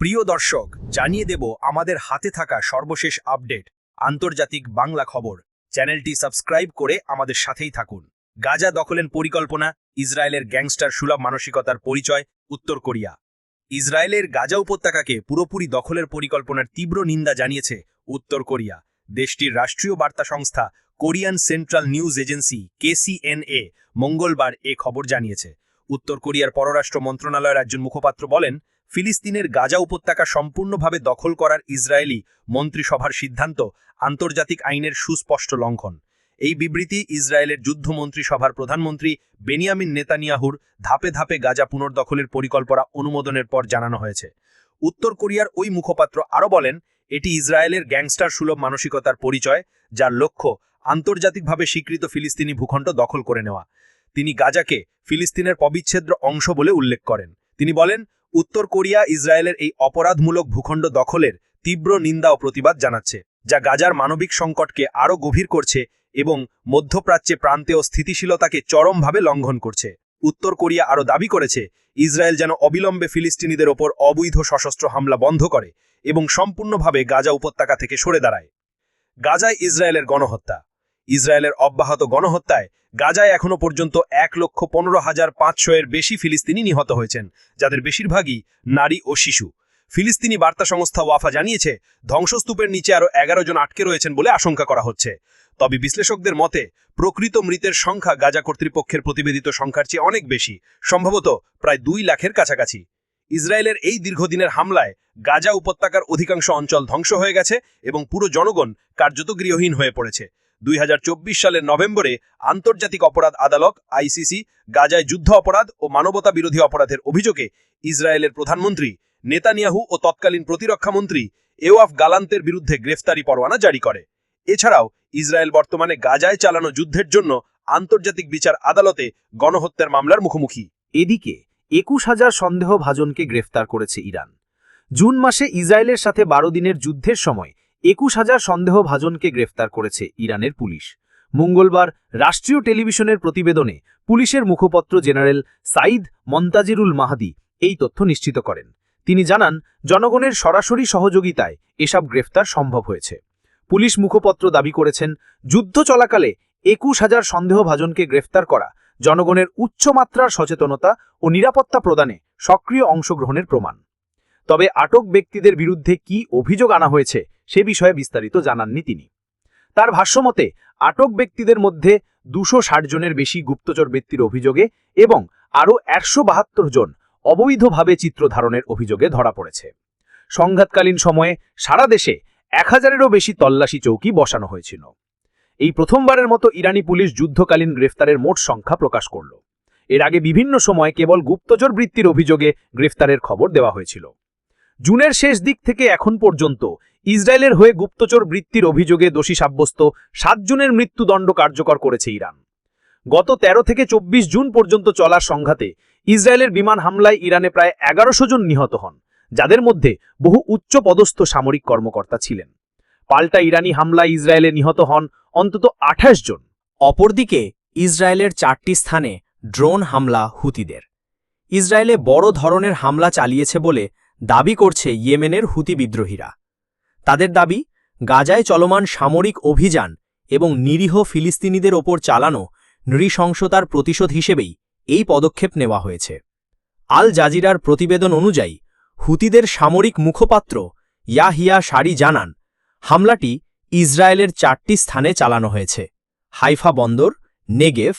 প্রিয় দর্শক, জানিয়ে দেব আমাদের হাতে থাকা সর্বশেষ আপডেট, আন্তর্জাতিক বাংলা খবর। চ্যানেলটি সাবস্ক্রাইব করে আমাদের সাথেই থাকুন। গাজা দখলের পরিকল্পনা, ইসরায়েলের গ্যাংস্টার সুলভ মানসিকতার পরিচয়, উত্তর কোরিয়া। ইসরায়েলের গাজা উপত্যকাকে পুরোপুরি দখলের পরিকল্পনার তীব্র নিন্দা জানিয়েছে উত্তর কোরিয়া। দেশটির রাষ্ট্রীয় বার্তা সংস্থা, Korean Central News Agency, KCNA, মঙ্গলবার এ খবর জানিয়েছে। উত্তর কোরিয়ার পররাষ্ট্র মন্ত্রণালয়ের একজন মুখপাত্র বলেন ফিলিস্তিনের গাজা উপত্যকা সম্পূর্ণভাবে দখল করার ইসরায়েলি মন্ত্রিসভার সিদ্ধান্ত আন্তর্জাতিক আইনের সুস্পষ্ট লঙ্ঘন। এই বিবৃতি ইসরায়েলের যুদ্ধ মন্ত্রিসভার প্রধানমন্ত্রী বেনিয়ামিন নেতানিয়াহুর ধাপে ধাপে গাজা পুনর্দখলের পরিকল্পনা অনুমোদনের পর জানানো হয়েছে। উত্তর কোরিয়ার ওই মুখপাত্র আরও বলেন, এটি ইসরায়েলের গ্যাংস্টার সুলভ মানসিকতার পরিচয়, যার লক্ষ্য আন্তর্জাতিকভাবে স্বীকৃত ফিলিস্তিনি ভূখণ্ড দখল করে নেওয়া। তিনি গাজাকে ফিলিস্তিনের পবিচ্ছেদ্র অংশ বলে উল্লেখ করেন। তিনি বলেন উত্তর কোরিয়া, ইসরায়েলের এই অপরাধমূলক ভূখণ্ড দখলের তীব্র নিন্দা ও প্রতিবাদ জানাচ্ছে, যা গাজার মানবিক সংকটকে আরও গভীর করছে এবং মধ্যপ্রাচ্যে প্রান্তে ও স্থিতিশীলতাকে চরমভাবে লঙ্ঘন করছে। উত্তর কোরিয়া আরও দাবি করেছে, ইসরায়েল যেন অবিলম্বে ফিলিস্তিনিদের ওপর অবৈধ সশস্ত্র হামলা বন্ধ করে এবং সম্পূর্ণভাবে গাজা উপত্যকা থেকে সরে দাঁড়ায়। গাজায় ইসরায়েলের গণহত্যা ইসরায়েলের অব্যাহত গণহত্যায় গাজায় এখনও পর্যন্ত এক লক্ষ পনেরো হাজার পাঁচশো এর বেশি ফিলিস্তিনি নিহত হয়েছেন, যাদের বেশিরভাগই নারী ও শিশু। ফিলিস্তিনি বার্তা সংস্থা ওয়াফা জানিয়েছে, ধ্বংসস্তূপের নিচে আরও এগারো জন আটকে রয়েছেন বলে আশঙ্কা করা হচ্ছে। তবে বিশ্লেষকদের মতে, প্রকৃত মৃতের সংখ্যা গাজা কর্তৃপক্ষের প্রতিবেদিত সংখ্যার চেয়ে অনেক বেশি, সম্ভবত প্রায় দুই লাখের কাছাকাছি। ইসরায়েলের এই দীর্ঘদিনের হামলায় গাজা উপত্যকার অধিকাংশ অঞ্চল ধ্বংস হয়ে গেছে এবং পুরো জনগণ কার্যত গৃহহীন হয়ে পড়েছে। দুই হাজার চব্বিশ সালের নভেম্বরে আন্তর্জাতিক অপরাধ আদালত, আইসিসি, গাজায় যুদ্ধ অপরাধ ও মানবতা বিরোধী অপরাধের অভিযোগে ইসরায়েলের প্রধানমন্ত্রী নেতানিয়াহু ও তৎকালীন প্রতিরক্ষামন্ত্রী এওয়াফ গালান্তের বিরুদ্ধে গ্রেফতারি পরোয়ানা জারি করে। এছাড়াও ইসরায়েল বর্তমানে গাজায় চালানো যুদ্ধের জন্য আন্তর্জাতিক বিচার আদালতে গণহত্যার মামলার মুখোমুখি। এদিকে একুশ হাজার সন্দেহভাজনকে গ্রেফতার করেছে ইরান। জুন মাসে ইসরায়েলের সাথে বারো দিনের যুদ্ধের সময় একুশ হাজার সন্দেহভাজনকে গ্রেফতার করেছে ইরানের পুলিশ। মঙ্গলবার রাষ্ট্রীয় টেলিভিশনের প্রতিবেদনে পুলিশের মুখপত্র জেনারেল সাইদ মন্তাজিরুল মাহাদি এই তথ্য নিশ্চিত করেন। তিনি জানান, জনগণের সরাসরি সহযোগিতায় এসব গ্রেফতার সম্ভব হয়েছে। পুলিশ মুখপত্র দাবি করেছেন, যুদ্ধ চলাকালে একুশ হাজার সন্দেহভাজনকে গ্রেফতার করা জনগণের উচ্চমাত্রার সচেতনতা ও নিরাপত্তা প্রদানে সক্রিয় অংশগ্রহণের প্রমাণ। তবে আটক ব্যক্তিদের বিরুদ্ধে কি অভিযোগ আনা হয়েছে সে বিষয়ে বিস্তারিত জানাননি তিনি। তার ভাষ্যমতে, আটক ব্যক্তিদের মধ্যে দুশো জনের বেশি গুপ্তচর ব্যক্তির অভিযোগে এবং আরও একশো বাহাত্তর জন অবৈধভাবে চিত্র ধারণের অভিযোগে ধরা পড়েছে। সংঘাতকালীন সময়ে সারা দেশে এক হাজারেরও বেশি তল্লাশি চৌকি বসানো হয়েছিল। এই প্রথমবারের মতো ইরানি পুলিশ যুদ্ধকালীন গ্রেফতারের মোট সংখ্যা প্রকাশ করল। এর আগে বিভিন্ন সময় কেবল গুপ্তচর বৃত্তির অভিযোগে গ্রেফতারের খবর দেওয়া হয়েছিল। জুনের শেষ দিক থেকে এখন পর্যন্ত ইসরায়েলের হয়ে গুপ্তচর বৃত্তির অভিযোগে দোষী সাব্যস্ত সাতজনের মৃত্যুদণ্ড কার্যকর করেছে ইরান। গত ১৩ থেকে চব্বিশ জুন পর্যন্ত চলার সংঘাতে ইসরায়েলের বিমান হামলায় ইরানে প্রায় এগারোশো জন নিহত হন, যাদের মধ্যে বহু উচ্চ পদস্থ সামরিক কর্মকর্তা ছিলেন। পাল্টা ইরানি হামলায় ইসরায়েলে নিহত হন অন্তত আঠাশ জন। অপরদিকে ইসরায়েলের চারটি স্থানে ড্রোন হামলা হুতিদের। ইসরায়েলে বড় ধরনের হামলা চালিয়েছে বলে দাবি করছে ইয়েমেনের হুতি বিদ্রোহীরা। তাদের দাবি, গাজায় চলমান সামরিক অভিযান এবং নিরীহ ফিলিস্তিনিদের ওপর চালানো নৃশংসতার প্রতিশোধ হিসেবেই এই পদক্ষেপ নেওয়া হয়েছে। আল জাজিরার প্রতিবেদন অনুযায়ী, হুতিদের সামরিক মুখপাত্র ইয়াহিয়া সারি জানান, হামলাটি ইসরায়েলের চারটি স্থানে চালানো হয়েছে। হাইফা বন্দর, নেগেফ,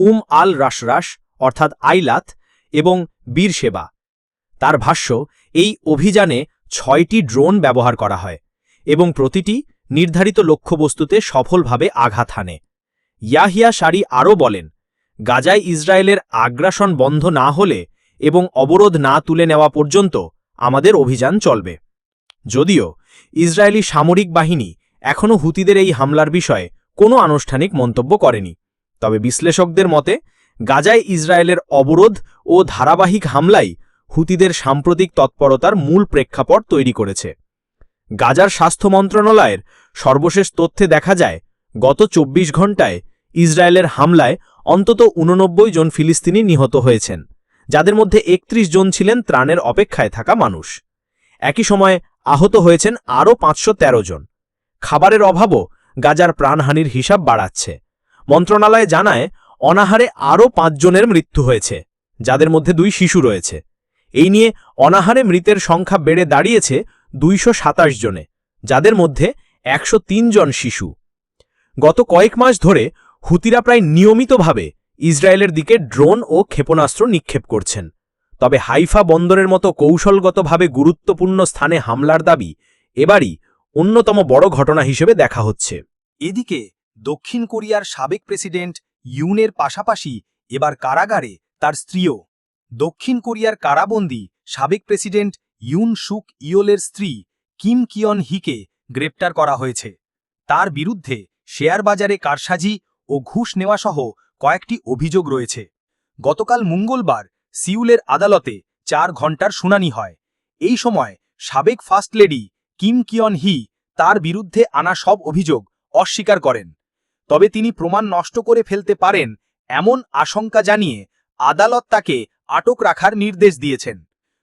উম আল রাশরাস অর্থাৎ আইলাত এবং বীরসেবা তার ভাষ্য, এই অভিযানে ছয়টি ড্রোন ব্যবহার করা হয় এবং প্রতিটি নির্ধারিত লক্ষ্যবস্তুতে সফলভাবে আঘাত হানে। ইয়াহিয়া সারি আরও বলেন, গাজায় ইসরায়েলের আগ্রাসন বন্ধ না হলে এবং অবরোধ না তুলে নেওয়া পর্যন্ত আমাদের অভিযান চলবে। যদিও ইসরায়েলি সামরিক বাহিনী এখনও হুতিদের এই হামলার বিষয়ে কোনো আনুষ্ঠানিক মন্তব্য করেনি। তবে বিশ্লেষকদের মতে, গাজায় ইসরায়েলের অবরোধ ও ধারাবাহিক হামলাই হুতিদের সাম্প্রতিক তৎপরতার মূল প্রেক্ষাপট তৈরি করেছে। গাজার স্বাস্থ্য মন্ত্রণালয়ের সর্বশেষ তথ্যে দেখা যায়, গত চব্বিশ ঘণ্টায় ইসরায়েলের হামলায় অন্তত উননব্বই জন ফিলিস্তিনি নিহত হয়েছেন, যাদের মধ্যে একত্রিশ জন ছিলেন ত্রাণের অপেক্ষায় থাকা মানুষ। একই সময়ে আহত হয়েছেন আরও পাঁচশো তেরো জন। খাবারের অভাবও গাজার প্রাণহানির হিসাব বাড়াচ্ছে। মন্ত্রণালয় জানায়, অনাহারে আরও পাঁচজনের মৃত্যু হয়েছে, যাদের মধ্যে দুই শিশু রয়েছে। এই নিয়ে অনাহারে মৃতের সংখ্যা বেড়ে দাঁড়িয়েছে দুইশো সাতাশ জনে, যাদের মধ্যে একশো জন শিশু। গত কয়েক মাস ধরে হুতিরা প্রায় নিয়মিতভাবে ইসরায়েলের দিকে ড্রোন ও ক্ষেপণাস্ত্র নিক্ষেপ করছেন। তবে হাইফা বন্দরের মতো কৌশলগতভাবে গুরুত্বপূর্ণ স্থানে হামলার দাবি এবারই অন্যতম বড় ঘটনা হিসেবে দেখা হচ্ছে। এদিকে দক্ষিণ কোরিয়ার সাবেক প্রেসিডেন্ট ইউনের পাশাপাশি এবার কারাগারে তার স্ত্রীও দক্ষিণ কোরিয়ার কারাবন্দী সাবেক প্রেসিডেন্ট ইউন সুক ইয়োলের স্ত্রী কিম কিয়ন হিকে গ্রেপ্তার করা হয়েছে। তার বিরুদ্ধে শেয়ার বাজারে কারসাজি ও ঘুষ নেওয়াসহ কয়েকটি অভিযোগ রয়েছে। গতকাল মঙ্গলবার সিউলের আদালতে চার ঘণ্টার শুনানি হয়। এই সময় সাবেক first lady Kim Keon Hee তার বিরুদ্ধে আনা সব অভিযোগ অস্বীকার করেন। তবে তিনি প্রমাণ নষ্ট করে ফেলতে পারেন এমন আশঙ্কা জানিয়ে আদালত তাকে আটক রাখার নির্দেশ দিয়েছেন।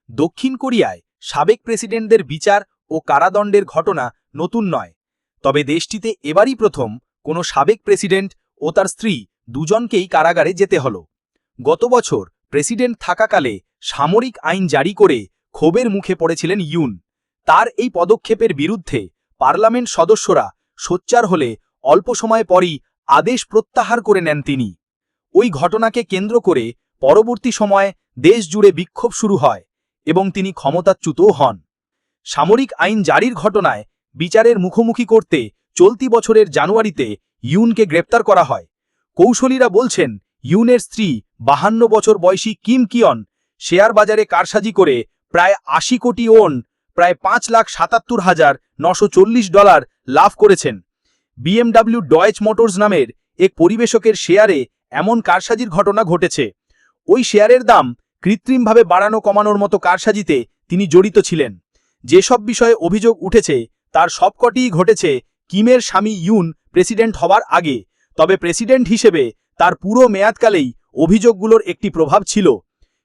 দক্ষিণ কোরিয়ায় সাবেক প্রেসিডেন্টদের বিচার ও কারাদণ্ডের ঘটনা নতুন নয়। তবে দেশটিতে এবারই প্রথম কোনো সাবেক প্রেসিডেন্ট ও তার স্ত্রী দুজনকেই কারাগারে যেতে হল। গত বছর প্রেসিডেন্ট থাকাকালে সামরিক আইন জারি করে ক্ষোভের মুখে পড়েছিলেন ইউন। তার এই পদক্ষেপের বিরুদ্ধে পার্লামেন্ট সদস্যরা সোচ্চার হলে অল্প সময় পরই আদেশ প্রত্যাহার করে নেন তিনি। ওই ঘটনাকে কেন্দ্র করে পরবর্তী সময়ে দেশ জুড়ে বিক্ষোভ শুরু হয় এবং তিনি ক্ষমতাচ্যুতও হন। সামরিক আইন জারির ঘটনায় বিচারের মুখোমুখি করতে চলতি বছরের জানুয়ারিতে ইউনকে গ্রেপ্তার করা হয়। কৌশলীরা বলছেন, ইউনের স্ত্রী বাহান্ন বছর বয়সী কিম কিয়ন শেয়ার বাজারে কারসাজি করে প্রায় আশি কোটি ওন, প্রায় পাঁচ লাখ সাতাত্তর হাজার নশো ডলার লাভ করেছেন। বিএমডাব্লিউ ডয়েচ মোটরস নামের এক পরিবেশকের শেয়ারে এমন কারসাজির ঘটনা ঘটেছে। ওই শেয়ারের দাম কৃত্রিমভাবে বাড়ানো কমানোর মতো কারসাজিতে তিনি জড়িত ছিলেন। যেসব বিষয়ে অভিযোগ উঠেছে, তার সবকটিই ঘটেছে কিমের স্বামী ইউন প্রেসিডেন্ট হবার আগে। তবে প্রেসিডেন্ট হিসেবে তার পুরো মেয়াদকালেই অভিযোগগুলোর একটি প্রভাব ছিল।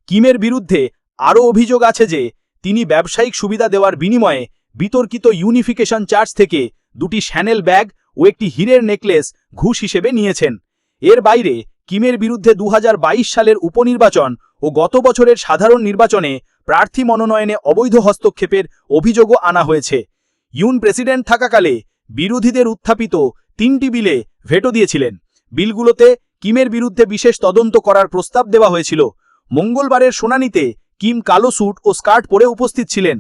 কিমের বিরুদ্ধে আরও অভিযোগ আছে যে, তিনি ব্যবসায়িক সুবিধা দেওয়ার বিনিময়ে বিতর্কিত ইউনিফিকেশন চার্জ থেকে দুটি শ্যানেল ব্যাগ ও একটি হীরের নেকলেস ঘুষ হিসেবে নিয়েছেন। এর বাইরে কিমের বিরুদ্ধে দু হাজার বাইশ সালের উপনির্বাচন ও গত বছরের সাধারণ নির্বাচনে প্রার্থী মনোনয়নে অবৈধ হস্তক্ষেপের অভিযোগও আনা হয়েছে। ইউন প্রেসিডেন্ট থাকাকালে বিরোধীদের উত্থাপিত তিনটি বিলে ভেটো দিয়েছিলেন। বিলগুলোতে কিমের বিরুদ্ধে বিশেষ তদন্ত করার প্রস্তাব দেওয়া হয়েছিল। মঙ্গলবারের শুনানিতে কিম কালো স্যুট ও স্কার্ট পরে উপস্থিত ছিলেন।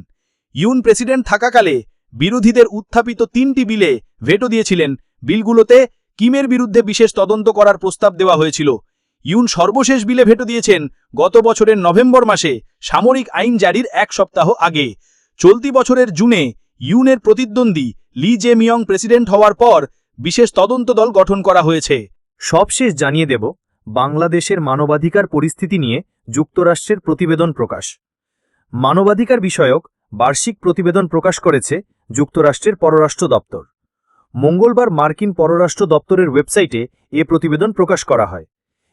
ইউন প্রেসিডেন্ট থাকাকালে বিরোধীদের উত্থাপিত তিনটি বিলে ভেটো দিয়েছিলেন। বিলগুলোতে কিমের বিরুদ্ধে বিশেষ তদন্ত করার প্রস্তাব দেওয়া হয়েছিল। ইউন সর্বশেষ বিলে ভেটো দিয়েছেন, গত বছরের নভেম্বর মাসে সামরিক আইন জারির এক সপ্তাহ আগে। চলতি বছরের জুনে ইউনের প্রতিদ্বন্দ্বী লি জে মিয়ং প্রেসিডেন্ট হওয়ার পর বিশেষ তদন্ত দল গঠন করা হয়েছে। সবশেষ জানিয়ে দেব, বাংলাদেশের মানবাধিকার পরিস্থিতি নিয়ে যুক্তরাষ্ট্রের প্রতিবেদন প্রকাশ। মানবাধিকার বিষয়ক বার্ষিক প্রতিবেদন প্রকাশ করেছে যুক্তরাষ্ট্রের পররাষ্ট্র দপ্তর। মঙ্গলবার মার্কিন পররাষ্ট্র দপ্তরের ওয়েবসাইটে এ প্রতিবেদন প্রকাশ করা হয়।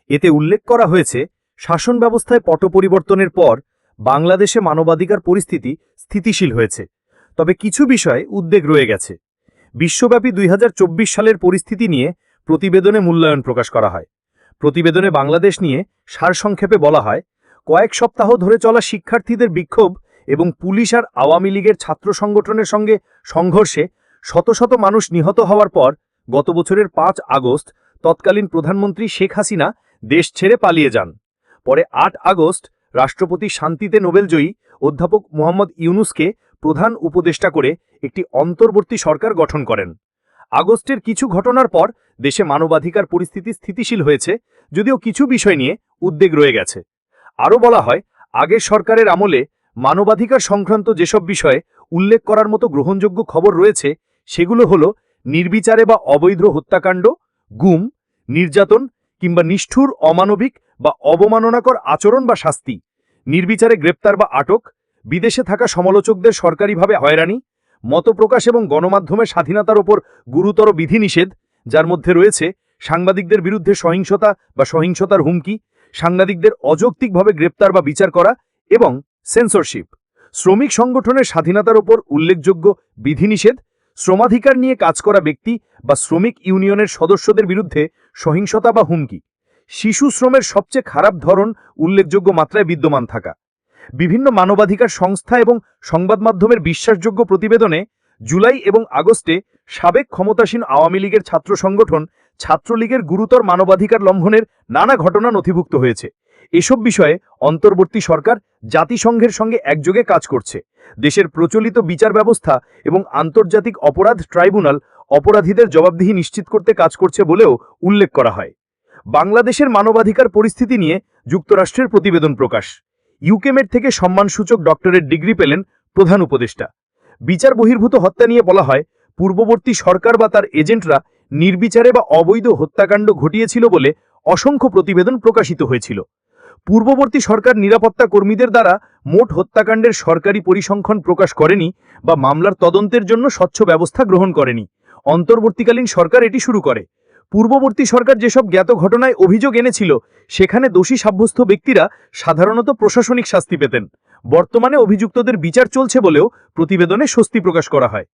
এতে উল্লেখ করা হয়েছে, শাসন ব্যবস্থায় পট পরিবর্তনের পর বাংলাদেশে মানবাধিকার পরিস্থিতি স্থিতিশীল হয়েছে। তবে কিছু বিষয়ে উদ্বেগ রয়ে গেছে। বিশ্বব্যাপী দুই হাজার চব্বিশ সালের পরিস্থিতি নিয়ে প্রতিবেদনে মূল্যায়ন প্রকাশ করা হয়। প্রতিবেদনে বাংলাদেশ নিয়ে সারসংক্ষেপে বলা হয়, কয়েক সপ্তাহ ধরে চলা শিক্ষার্থীদের বিক্ষোভ এবং পুলিশ আর আওয়ামী লীগের ছাত্র সংগঠনের সঙ্গে সংঘর্ষে শত শত মানুষ নিহত হওয়ার পর গত বছরের পাঁচ আগস্ট তৎকালীন প্রধানমন্ত্রী শেখ হাসিনা দেশ ছেড়ে পালিয়ে যান। পরে আট আগস্ট রাষ্ট্রপতি শান্তিতে নোবেলজয়ী অধ্যাপক মোহাম্মদ ইউনুসকে প্রধান উপদেষ্টা করে একটি অন্তর্বর্তী সরকার গঠন করেন। আগস্টের কিছু ঘটনার পর দেশে মানবাধিকার পরিস্থিতি স্থিতিশীল হয়েছে, যদিও কিছু বিষয় নিয়ে উদ্বেগ রয়ে গেছে। আরও বলা হয়, আগের সরকারের আমলে মানবাধিকার সংক্রান্ত যেসব বিষয়ে উল্লেখ করার মতো গ্রহণযোগ্য খবর রয়েছে সেগুলো হল নির্বিচারে বা অবৈধ হত্যাকাণ্ড, গুম, নির্যাতন কিংবা নিষ্ঠুর, অমানবিক বা অবমাননাকর আচরণ বা শাস্তি, নির্বিচারে গ্রেপ্তার বা আটক, বিদেশে থাকা সমালোচকদের সরকারিভাবে হয়রানি, মতপ্রকাশ এবং গণমাধ্যমের স্বাধীনতার ওপর গুরুতর বিধিনিষেধ, যার মধ্যে রয়েছে সাংবাদিকদের বিরুদ্ধে সহিংসতা বা সহিংসতার হুমকি, সাংবাদিকদের অযৌক্তিকভাবে গ্রেপ্তার বা বিচার করা এবং সেন্সরশিপ শ্রমিক সংগঠনের স্বাধীনতার ওপর উল্লেখযোগ্য বিধিনিষেধ শ্রমাধিকার নিয়ে কাজ করা ব্যক্তি বা শ্রমিক ইউনিয়নের সদস্যদের বিরুদ্ধে সহিংসতা বা হুমকি। শিশু শ্রমের সবচেয়ে খারাপ ধরন উল্লেখযোগ্য মাত্রায় বিদ্যমান থাকা। বিভিন্ন মানবাধিকার সংস্থা এবং সংবাদ মাধ্যমের বিশ্বাসযোগ্য প্রতিবেদনে জুলাই এবং আগস্টে সাবেক ক্ষমতাসীন আওয়ামী লীগের ছাত্র সংগঠন ছাত্রলীগের গুরুতর মানবাধিকার লঙ্ঘনের নানা ঘটনা নথিভুক্ত হয়েছে। এসব বিষয়ে অন্তর্বর্তী সরকার জাতিসংঘের সঙ্গে একযোগে কাজ করছে। দেশের প্রচলিত বিচার ব্যবস্থা এবং আন্তর্জাতিক অপরাধ ট্রাইব্যুনাল অপরাধীদের জবাবদিহি নিশ্চিত করতে কাজ করছে বলেও উল্লেখ করা হয়। বাংলাদেশের মানবাধিকার পরিস্থিতি নিয়ে যুক্তরাষ্ট্রের প্রতিবেদন প্রকাশ। ইউকেমের থেকে সম্মানসূচক ডক্টরেট ডিগ্রি পেলেন প্রধান উপদেষ্টা। বিচার বহির্ভূত হত্যা নিয়ে বলা হয়, পূর্ববর্তী সরকার বা তার এজেন্টরা নির্বিচারে বা অবৈধ হত্যাকাণ্ড ঘটিয়েছিল বলে অসংখ্য প্রতিবেদন প্রকাশিত হয়েছিল। পূর্ববর্তী সরকার নিরাপত্তা কর্মীদের দ্বারা মোট হত্যাকাণ্ডের সরকারি পরিসংখ্যান প্রকাশ করেনি বা মামলার তদন্তের জন্য স্বচ্ছ ব্যবস্থা গ্রহণ করেনি। অন্তর্বর্তীকালীন সরকার এটি শুরু করে। পূর্ববর্তী সরকার যেসব জ্ঞাত ঘটনায় অভিযোগ এনেছিল, সেখানে দোষী সাব্যস্ত ব্যক্তিরা সাধারণত প্রশাসনিক শাস্তি পেতেন। বর্তমানে অভিযুক্তদের বিচার চলছে বলেও প্রতিবেদনে স্বস্তি প্রকাশ করা হয়।